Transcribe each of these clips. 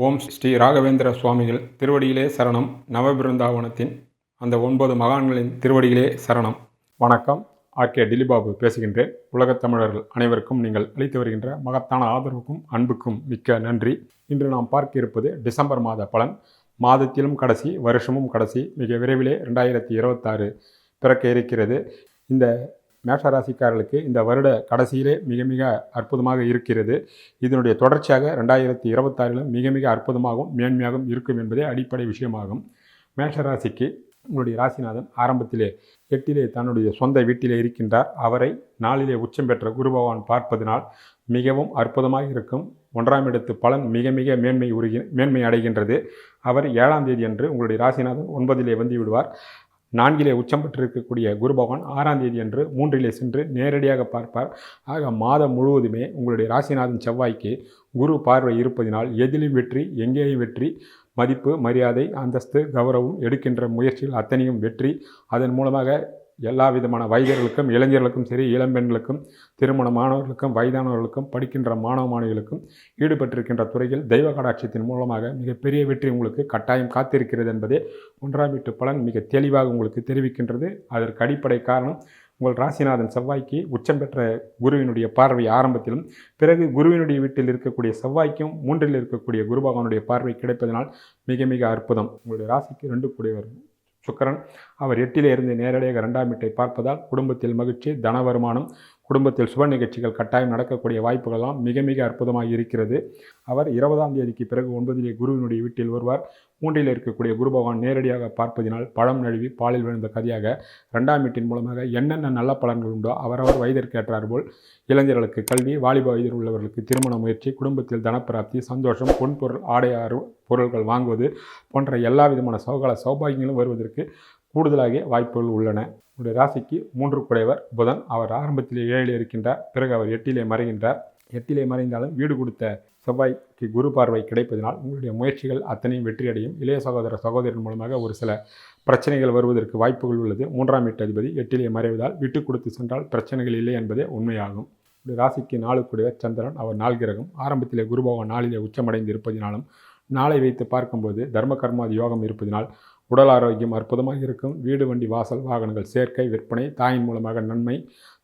ஓம் ஸ்ரீ ராகவேந்திர சுவாமிகள் திருவடியிலே சரணம். நவபிருந்தாவனத்தின் அந்த ஒன்பது மகான்களின் திருவடியிலே சரணம். வணக்கம். ஆர்கே டிலிபாபு பேசுகின்றேன். உலகத் தமிழர்கள் அனைவருக்கும் நீங்கள் அளித்து வருகின்ற மகத்தான ஆதரவுக்கும் அன்புக்கும் மிக்க நன்றி. இன்று நாம் பார்க்க இருப்பது டிசம்பர் மாத பலன். மாதத்திலும் கடைசி வருஷமும் கடைசி மிக விரைவிலே ரெண்டாயிரத்தி இருபத்தாறு பிறக்க இருக்கிறது. இந்த மேஷராசிக்காரர்களுக்கு இந்த வருட கடைசியிலே மிக மிக அற்புதமாக இருக்கிறது. இதனுடைய தொடர்ச்சியாக ரெண்டாயிரத்தி இருபத்தாறிலும் மிக மிக அற்புதமாகவும் மேன்மையாகவும் இருக்கும் என்பதே அடிப்படை விஷயமாகும். மேஷராசிக்கு உங்களுடைய ராசிநாதன் ஆரம்பத்திலே எட்டிலே தன்னுடைய சொந்த வீட்டிலே இருக்கின்றார். அவரை நாளிலே உச்சம் பெற்ற குரு பகவான் பார்ப்பதனால் மிகவும் அற்புதமாக இருக்கும். ஒன்றாம் இடத்து பலன் மிக மிக மேன்மை உருகி மேன்மை அடைகின்றது. அவர் ஏழாம் தேதி அன்று உங்களுடைய ராசிநாதன் ஒன்பதிலே வந்து விடுவார். நான்கிலே உச்சம் பெற்றிருக்கக்கூடிய குரு பகவான் ஆறாம் தேதி அன்று மூன்றிலே சென்று நேரடியாக பார்ப்பார். ஆக மாதம் முழுவதுமே உங்களுடைய ராசிநாதன் செவ்வாய்க்கு குரு பார்வை இருப்பதினால் எதிலும் வெற்றி எங்கேயும் வெற்றி மதிப்பு மரியாதை அந்தஸ்து கௌரவம் எடுக்கின்ற முயற்சிகள் அத்தனையும் வெற்றி. அதன் மூலமாக எல்லா விதமான வயதினர்களுக்கும் இளைஞர்களுக்கும் சரி இளம்பெண்களுக்கும் திருமணமானவர்களுக்கும் வயதானவர்களுக்கும் படிக்கின்ற மாணவ மாணவிகளுக்கும் ஈடுபட்டிருக்கின்ற துறையில் தெய்வ கடாட்சியத்தின் மூலமாக மிகப்பெரிய வெற்றி உங்களுக்கு கட்டாயம் காத்திருக்கிறது என்பதே ஒன்றாம் வீட்டு பலன் மிக தெளிவாக உங்களுக்கு தெரிவிக்கின்றது. அதற்கு அடிப்படை காரணம் உங்கள் ராசிநாதன் செவ்வாய்க்கு உச்சம் பெற்ற குருவினுடைய பார்வை ஆரம்பத்திலும் பிறகு குருவினுடைய வீட்டில் இருக்கக்கூடிய செவ்வாய்க்கும் மூன்றில் இருக்கக்கூடிய குரு பகவானுடைய பார்வை கிடைப்பதனால் மிக மிக அற்புதம். உங்களுடைய ராசிக்கு ரெண்டு கூடியவர் சுக்கரன். அவர் எட்டிலே இருந்து நேரடியாக ரெண்டாம் வீட்டை பார்ப்பதால் குடும்பத்தில் மகிழ்ச்சி தன வருமானம் குடும்பத்தில் சுப நிகழ்ச்சிகள் கட்டாயம் நடக்கக்கூடிய வாய்ப்புகளெல்லாம் மிக மிக அற்புதமாக இருக்கிறது. அவர் இருபதாம் தேதிக்கு பிறகு ஒன்பதிலே குருவினுடைய வீட்டில் வருவார். மூன்றில் இருக்கக்கூடிய குரு பகவான் நேரடியாக பார்ப்பதினால் பழம் நழுவி பாலில் விழுந்த கதையாக ரெண்டாம் வீட்டின் மூலமாக என்னென்ன நல்ல பலன்கள் உண்டோ அவரவர் வயதிற்கு ஏற்றார் போல் இளைஞர்களுக்கு கல்வி வாலிப வயதில் உள்ளவர்களுக்கு திருமண முயற்சி குடும்பத்தில் தனப்பிராப்தி சந்தோஷம் பொன்பொருள் ஆடை பொருள்கள் பொருட்கள் வாங்குவது போன்ற எல்லா விதமான சௌகால சௌபாகியங்களும் வருவதற்கு கூடுதலாக வாய்ப்புகள் உள்ளன. உங்களுடைய ராசிக்கு மூன்று குடைவர் புதன் அவர் ஆரம்பத்தில் ஏழில் இருக்கின்றார். பிறகு அவர் எட்டிலே மறைகின்றார். எட்டிலே மறைந்தாலும் வீடு கொடுத்த செவ்வாய்க்கு குரு பார்வை கிடைப்பதனால் உங்களுடைய முயற்சிகள் அத்தனையும் வெற்றியடையும். இளைய சகோதர சகோதரன் மூலமாக ஒரு சில பிரச்சனைகள் வருவதற்கு வாய்ப்புகள் உள்ளது. மூன்றாம் எட்டு அதிபதி எட்டிலே மறைவதால் விட்டு கொடுத்து சென்றால் பிரச்சனைகள் இல்லை என்பதே உண்மையாகும். ராசிக்கு நாளுக்குடைய சந்திரன் அவர் நாள் கிரகம் ஆரம்பத்திலே குரு நாளிலே உச்சமடைந்து இருப்பதினாலும் நாளை வைத்து பார்க்கும்போது தர்ம கர்மாதி யோகம் இருப்பதினால் உடல் ஆரோக்கியம் அற்புதமாக இருக்கும். வீடு வண்டி வாசல் வாகனங்கள் சேர்க்கை விற்பனை தாயின் மூலமாக நன்மை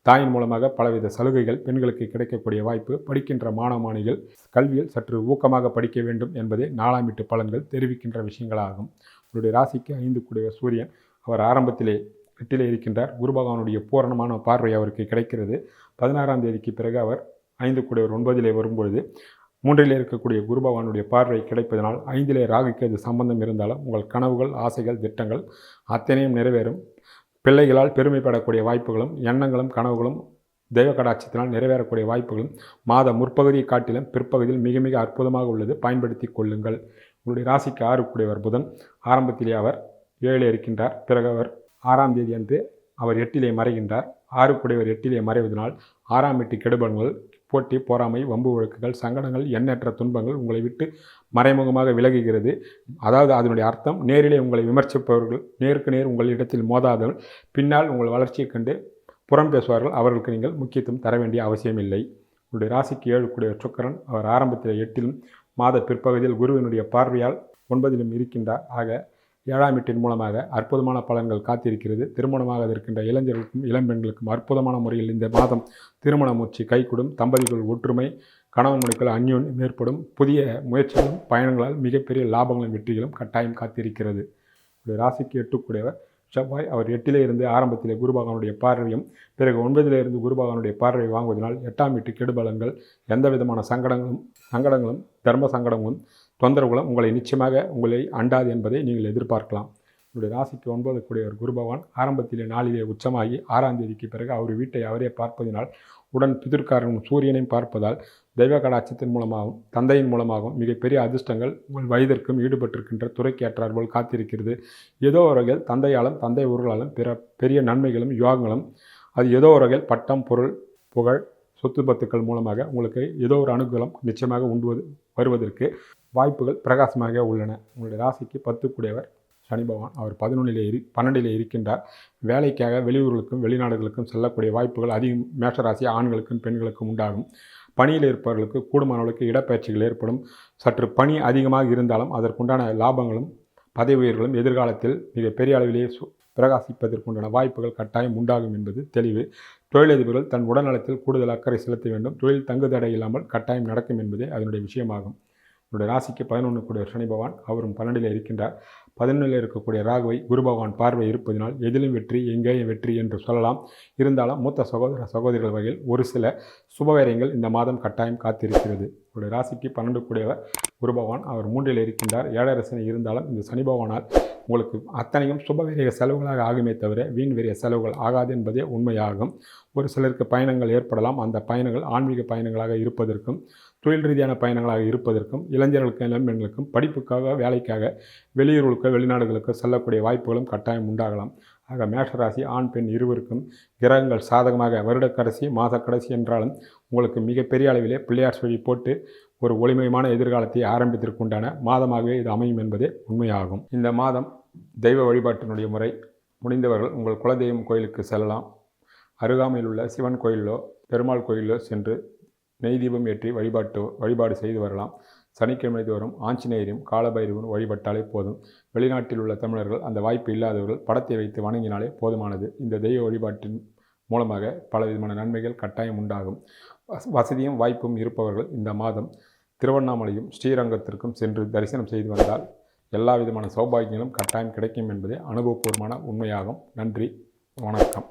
தாயின் மூலமாக பலவித சலுகைகள் பெண்களுக்கு கிடைக்கக்கூடிய வாய்ப்பு படிக்கின்ற மாணவ மாணவிகள் கல்வியில் சற்று ஊக்கமாக படிக்க வேண்டும் என்பதே நாலாம் வீட்டு பலன்கள் தெரிவிக்கின்ற விஷயங்களாகும். உங்களுடைய ராசிக்கு ஐந்து கூடிய சூரியன் அவர் ஆரம்பத்திலே எட்டிலே இருக்கின்றார். குரு பகவானுடைய பூரணமான பார்வை அவருக்கு கிடைக்கிறது. பதினாறாம் தேதிக்கு பிறகு அவர் ஐந்து கூடியவர் ஒன்பதிலே வரும்பொழுது மூன்றில் இருக்கக்கூடிய குரு பகவானுடைய பார்வை கிடைப்பதனால் ஐந்திலே ராகுக்கு அது சம்பந்தம் இருந்தாலும் உங்கள் கனவுகள் ஆசைகள் திட்டங்கள் அத்தனையும் நிறைவேறும். பிள்ளைகளால் பெருமைப்படக்கூடிய வாய்ப்புகளும் எண்ணங்களும் கனவுகளும் தெய்வ கடாட்சத்தினால் நிறைவேறக்கூடிய வாய்ப்புகளும் மாத முற்பகுதியை காட்டிலும் பிற்பகுதியில் மிக மிக அற்புதமாக உள்ளது. பயன்படுத்தி கொள்ளுங்கள். உங்களுடைய ராசிக்கு ஆறுக்குடையவர் புதன். ஆரம்பத்திலே அவர் ஏழிலே இருக்கின்றார். பிறகு அவர் ஆறாம் தேதி அன்று அவர் எட்டிலே மறைகின்றார். ஆறுக்குடையவர் எட்டிலே மறைவதனால் ஆறாம் எட்டு கெடுபலன்கள் போட்டி பொறாமை வம்பு வழக்குகள் சங்கடங்கள் எண்ணற்ற துன்பங்கள் உங்களை விட்டு மறைமுகமாக விலகுகிறது. அதாவது அதனுடைய அர்த்தம் நேரிலே உங்களை விமர்சிப்பவர்கள் நேருக்கு நேர் உங்கள் இடத்தில் மோதாதவர்கள் பின்னால் உங்கள் வளர்ச்சியை கண்டு புறம் பேசுவார்கள். அவர்களுக்கு நீங்கள் முக்கியத்துவம் தர வேண்டிய அவசியமில்லை. உங்களுடைய ராசிக்கு ஏழு கூடிய சுக்கரன் அவர் ஆரம்பத்தில் எட்டிலும் மாத பிற்பகுதியில் குருவினுடைய பார்வையால் ஒன்பதிலும் இருக்கின்றார். ஆக ஏழாம் வீட்டின் மூலமாக அற்புதமான பலன்கள் காத்திருக்கிறது. திருமணமாக இருக்கின்ற இளைஞர்களுக்கும் இளம்பெண்களுக்கும் அற்புதமான முறையில் இந்த மாதம் திருமண மூச்சு கைகூடும். தம்பதிகள் ஒற்றுமை கணவன் மணிக்கள் அந்யோன்யம் ஏற்படும். புதிய முயற்சிகளும் பயணங்களால் மிகப்பெரிய லாபங்களும் வெற்றிகளும் கட்டாயம் காத்திருக்கிறது. ஒரு ராசிக்கு எட்டுக்கூடியவர் செவ்வாய். அவர் எட்டிலே இருந்து ஆரம்பத்திலே குருபகவானுடைய பார்வையும் பிறகு ஒன்பதிலே இருந்து குருபகவானுடைய பார்வை வாங்குவதனால் எட்டாம் வீட்டு கெடுபலங்கள் எந்த விதமான சங்கடங்களும் சங்கடங்களும் தர்ம சங்கடங்களும் தொந்தரவுகளும் உங்களை நிச்சயமாக உங்களை அண்டாது என்பதை நீங்கள் எதிர்பார்க்கலாம். உங்களுடைய ராசிக்கு ஒன்பது ஒரு குரு பகவான் ஆரம்பத்திலே நாளிலே உச்சமாகி ஆறாம் தேதிக்கு பிறகு அவர் வீட்டை அவரே பார்ப்பதினால் உடன் பிதிர்காரனும் சூரியனையும் பார்ப்பதால் தெய்வ கடாட்சத்தின் மூலமாகவும் தந்தையின் மூலமாகவும் மிகப்பெரிய அதிர்ஷ்டங்கள் உங்கள் வயதிற்கும் ஈடுபட்டிருக்கின்ற துறைக்கு போல் காத்திருக்கிறது. ஏதோ ஒரு வகையில் தந்தையாலும் தந்தை ஊர்களாலும் பிற பெரிய நன்மைகளும் யோகங்களும் அது ஏதோ ஒரு வகையில் பட்டம் பொருள் புகழ் சொத்து பத்துக்கள் மூலமாக உங்களுக்கு ஏதோ ஒரு அனுகூலம் நிச்சயமாக உண்டுவது வருவதற்கு வாய்ப்புகள் பிரகாசமாக உள்ளன. உங்களுடைய ராசிக்கு பத்து கூடியவர் சனி பகவான். அவர் பதினொன்றிலே இரு பன்னெண்டிலே இருக்கின்றார். வேலைக்காக வெளியூர்களுக்கும் வெளிநாடுகளுக்கும் செல்லக்கூடிய வாய்ப்புகள் அதிகம். மேஷராசி ஆண்களுக்கும் பெண்களுக்கும் உண்டாகும். பணியில் இருப்பவர்களுக்கு கூடுமானவர்களுக்கு இடப்பயிற்சிகள் இடப்பெயர்ச்சிகள் ஏற்படும். சற்று பணி அதிகமாக இருந்தாலும் அதற்குண்டான லாபங்களும் பதவி உயர்களும் எதிர்காலத்தில் மிக பெரிய அளவிலேயே சு- பிரகாசிப்பதற்குண்டான வாய்ப்புகள் கட்டாயம் உண்டாகும் என்பது தெளிவு. தொழிலதிபர்கள் தன் உடல்நலத்தில் கூடுதல் அக்கறை செலுத்த வேண்டும். தொழில் தங்குதடை இல்லாமல் கட்டாயம் நடக்கும் என்பதே அதனுடைய விஷயமாகும். என்னுடைய ராசிக்கு பதினொன்று கூடிய சனி பகவான் அவரும் பன்னெண்டில் இருக்கின்றார். பதினொன்றில் இருக்கக்கூடிய ராகுவை குரு பகவான் பார்வை இருப்பதினால் எதிலும் வெற்றி எங்கேயும் வெற்றி என்று சொல்லலாம். இருந்தாலும் மூத்த சகோதர சகோதரிகள் வகையில் ஒரு சில சுபவேரியங்கள் இந்த மாதம் கட்டாயம் காத்திருக்கிறது. உங்களுடைய ராசிக்கு பன்னெண்டு கூடியவர் குரு பகவான் அவர் மூன்றில் இருக்கின்றார். ஏழரசனை இருந்தாலும் இந்த சனி பகவானால் உங்களுக்கு அத்தனையும் சுபவீரிய செலவுகளாக ஆகுமே தவிர வீண் விரைய செலவுகள் ஆகாது என்பதே உண்மையாகும். ஒரு சிலருக்கு பயணங்கள் ஏற்படலாம். அந்த பயணங்கள் ஆன்மீக பயணங்களாக இருப்பதற்கும் தொழில் ரீதியான பயணங்களாக இருப்பதற்கும் இளைஞர்களுக்கும் இளம்பெண்களுக்கும் படிப்புக்காக வேலைக்காக வெளியூர்களுக்கோ வெளிநாடுகளுக்கோ செல்லக்கூடிய வாய்ப்புகளும் கட்டாயம் உண்டாகலாம். ஆக மேஷராசி ஆண் பெண் இருவருக்கும் கிரகங்கள் சாதகமாக வருடக்கடைசி மாத கடைசி என்றாலும் உங்களுக்கு மிகப்பெரிய அளவிலே பிள்ளையார் சொல்லி போட்டு ஒரு ஒளிமயமான எதிர்காலத்தை ஆரம்பித்திற்குண்டான மாதமாகவே இது அமையும் என்பதே உண்மையாகும். இந்த மாதம் தெய்வ வழிபாட்டினுடைய முறை முடிந்தவர்கள் உங்கள் குலதெய்வம் கோயிலுக்கு செல்லலாம். அருகாமையில் உள்ள சிவன் கோயிலோ பெருமாள் கோயிலோ சென்று நெய் தீபம் ஏற்றி வழிபாட்டு வழிபாடு செய்து வரலாம். சனிக்கிழமை தோறும் ஆஞ்சநேயரையும் காலபைரவரும் வழிபட்டாலே போதும். வெளிநாட்டில் உள்ள தமிழர்கள் அந்த வாய்ப்பு இல்லாதவர்கள் படத்தை வைத்து வணங்கினாலே போதுமானது. இந்த தெய்வ வழிபாட்டின் மூலமாக பல விதமான நன்மைகள் கட்டாயம் உண்டாகும். வசதியும் வாய்ப்பும் இருப்பவர்கள் இந்த மாதம் திருவண்ணாமலையும் ஸ்ரீரங்கத்திற்கும் சென்று தரிசனம் செய்து வந்தால் எல்லா விதமான சௌபாகியங்களும் கட்டாயம் கிடைக்கும் என்பதே அனுபவபூர்வமான உண்மையாகும். நன்றி. வணக்கம்.